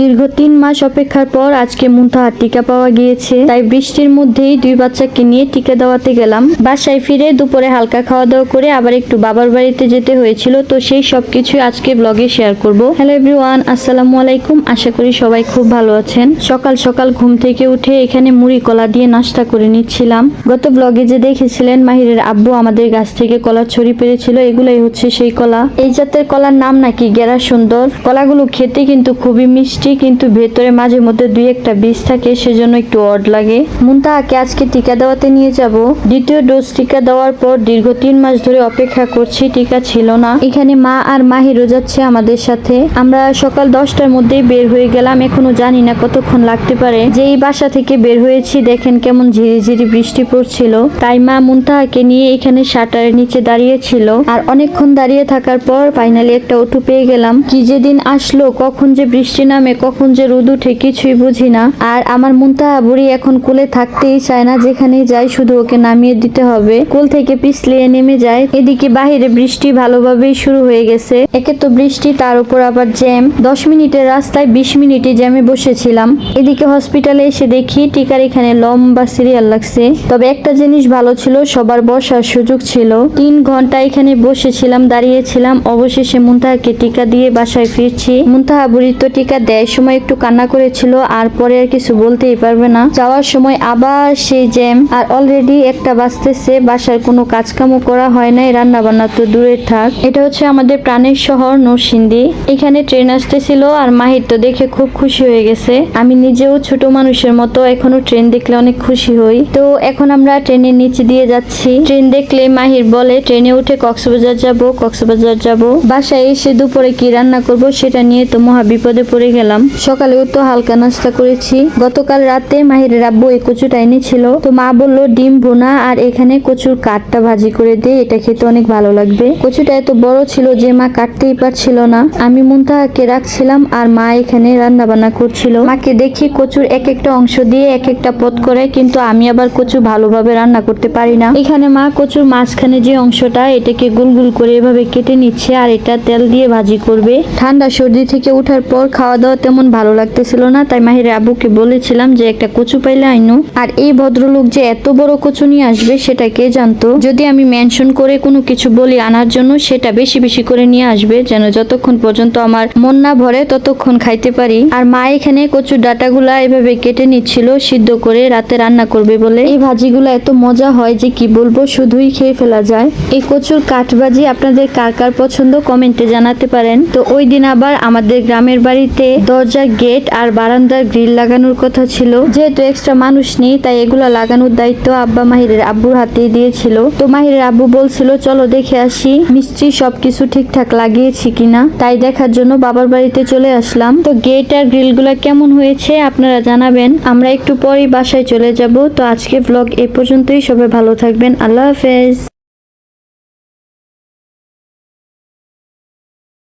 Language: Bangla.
দীর্ঘ তিন মাস অপেক্ষার পর আজকে মুনতাহার টিকা পাওয়া গিয়েছে। তাই বৃষ্টির মধ্যেই দুই বাচ্চাকে নিয়ে টিকা দেওয়াতে গেলাম। বাসায় ফিরে দুপুরে হালকা খাওয়া দাওয়া করে আবার একটু বাবার বাড়িতে যেতে হয়েছিল। তো সেই সব কিছু আজকে ব্লগে শেয়ার করব। হ্যালো এভরিওয়ান আসসালামু আলাইকুম। আশা করি সবাই খুব ভালো আছেন। সকাল সকাল ঘুম থেকে উঠে এখানে মুড়ি, কলা দিয়ে নাস্তা করে নিচ্ছিলাম। গত ব্লগে যে দেখেছিলেন, মাহিরের আব্বু আমাদের গাছ থেকে কলা ছড়ি পেরেছিল। এগুলাই হচ্ছে সেই কলা। এই জাতের কলার নাম নাকি গেরা সুন্দর কলাগুলো খেতে কিন্তু খুবই মিষ্টি। কিন্তু ভেতরে মাঝে মধ্যে দুই একটা বীজ থাকে, সেজন্য একটু অড লাগে। মুনতাহাকে আজকে টিকা দেওয়াতে নিয়ে যাব। দ্বিতীয় ডোজ টিকা দেওয়ার পর দীর্ঘ তিন মাস ধরে অপেক্ষা করছি, টিকা ছিল না। এখানে মা আর মাহিরও যাচ্ছে আমাদের সাথে। আমরা সকাল দশটার মধ্যেই বের হয়ে গেলাম, এখনও জানি না কতক্ষণ লাগতে পারে। যে এই বাসা থেকে বের হয়েছি, দেখেন কেমন ঝিরিঝিরি বৃষ্টি পড়ছিল। তাই মা মুনতাহাকে নিয়ে এখানে শাটারের নিচে দাঁড়িয়েছিল। আর অনেকক্ষণ দাঁড়িয়ে থাকার পর ফাইনালি একটা অটো পেয়ে গেলাম। কি যেদিন আসলো, কখন যে বৃষ্টি নামে কখন যে রোদ উঠে কিছুই বুঝি না। আর আমার মুনতাহা বুড়ি এখন কোলে থাকতেই চায় না, যেখানেই যাই শুধু ওকে নামিয়ে দিতে হবে। কোল থেকে পিছলিয়ে নেমে যায়। এদিকে বাহিরে বৃষ্টি ভালোভাবেই শুরু হয়ে গেছে। একে তো বৃষ্টি, তার উপর আবার জ্যাম। দশ মিনিটের রাস্তায় বিশ মিনিটে জ্যামে বসেছিলাম। এদিকে হসপিটালে এসে দেখি টিকার এখানে লম্বা সিরিয়াল লাগছে। তবে একটা জিনিস ভালো ছিল, সবার বসার সুযোগ ছিল। তিন ঘণ্টা এখানে বসেছিলাম, দাঁড়িয়েছিলাম। অবশেষে মুনতাহাকে টিকা দিয়ে বাসায় ফিরছি। মুনতাহা বুড়ি তো টিকা দেয় সময় একটু কান্না করেছিল, আর পরে আর কিছু বলতেই পারবে না। যাওয়ার সময় আবার সেই জ্যাম, আর অলরেডি একটা বাঁচতেছে, বাসার কোনো কাজকামও করা হয় নাই রান্না বান্না তো দূরে থাক। এটা হচ্ছে আমাদের প্রাণের শহর নরসিংদী। এখানে ট্রেন আসতেছিল, আর মাহির তো দেখে খুব খুশি হয়ে গেছে। আমি নিজেও ছোট মানুষের মতো এখনও ট্রেন দেখলে অনেক খুশি হই। তো এখন আমরা ট্রেনের নিচে দিয়ে যাচ্ছি। ট্রেন দেখলে মাহির বলে, ট্রেনে উঠে কক্সবাজার যাব কক্সবাজার যাব। বাসায় এসে দুপুরে কি রান্না করব, সেটা নিয়ে তো মহা বিপদে পড়ে গেলাম। সকালেও তো হালকা নাস্তা করেছি। গতকাল রাতে মাহিরের আব্বু এই কচুটা এনেছিল। তো মা বলল, ডিম, ভুনা আর এখানে কচুর কাঠটা ভাজি করে দে, এটা খেতে অনেক ভালো লাগবে। কচুটা এত বড় ছিল যে মা কাটতেই পারছিল না। আমি মুনতাহাকে রাখছিলাম আর মা এখানে রান্না বান্না করছিল। মাকে দেখি কচুর এক একটা অংশ দিয়ে এক একটা পদ করে, কিন্তু আমি আবার কচু ভালোভাবে রান্না করতে পারি না। এখানে মা কচুর মাঝখানে যে অংশটা, এটাকে গুল গুল করে এভাবে কেটে নিচ্ছে আর এটা তেল দিয়ে ভাজি করবে। ঠান্ডা সর্দি থেকে ওঠার পর খাওয়া দাওয়া তেমন ভালো লাগতেছিল না, তাই মাহির আবুকে বলেছিলাম যে একটা কচু পাইলে আইনু। আর এই ভদ্রলোক যে এত বড় কচু নিয়ে আসবে, সেটা কে জানতো? যদি আমি মেনশন করে কোনো কিছু বলি আনার জন্য, সেটা বেশি বেশি করে নিয়ে আসবে, যেন যতক্ষণ পর্যন্ত আমার মন না ভরে ততক্ষণ খাইতে পারি। আর মা এখানে কচুর ডাটাগুলা এভাবে কেটে নিচ্ছিল, সিদ্ধ করে রাতে রান্না করবে বলে। এই ভাজিগুলো এত মজা হয় যে কি বলব, শুধুই খেয়ে ফেলা যায়। এই কচুর কাঠ ভাজি আপনাদের কার কার পছন্দ, কমেন্টে জানাতে পারেন। তো ওই দিন আবার আমাদের গ্রামের বাড়িতে দরজার গেট আর বারান্দার গ্রিল লাগানোর কথা ছিল। যেহেতু এক্সট্রা মানুষ নেই, তাই এগুলো লাগানোর দায়িত্ব আব্বা মাহিরের আব্বুর হাতেই দিয়েছিল। তো মাহিরের আব্বু বলছিল, চলো দেখে আসি, মিস্ত্রি সবকিছু ঠিকঠাক লাগিয়েছি কিনা? তাই দেখার জন্য বাবার বাড়িতে চলে আসলাম। তো গেট আর গ্রিলগুলা কেমন হয়েছে আপনারা জানাবেন। আমরা একটু পরেই বাসায় চলে যাব। তো আজকে ব্লগ এ পর্যন্তই। সবাই ভালো থাকবেন। আল্লাহ হাফেজ।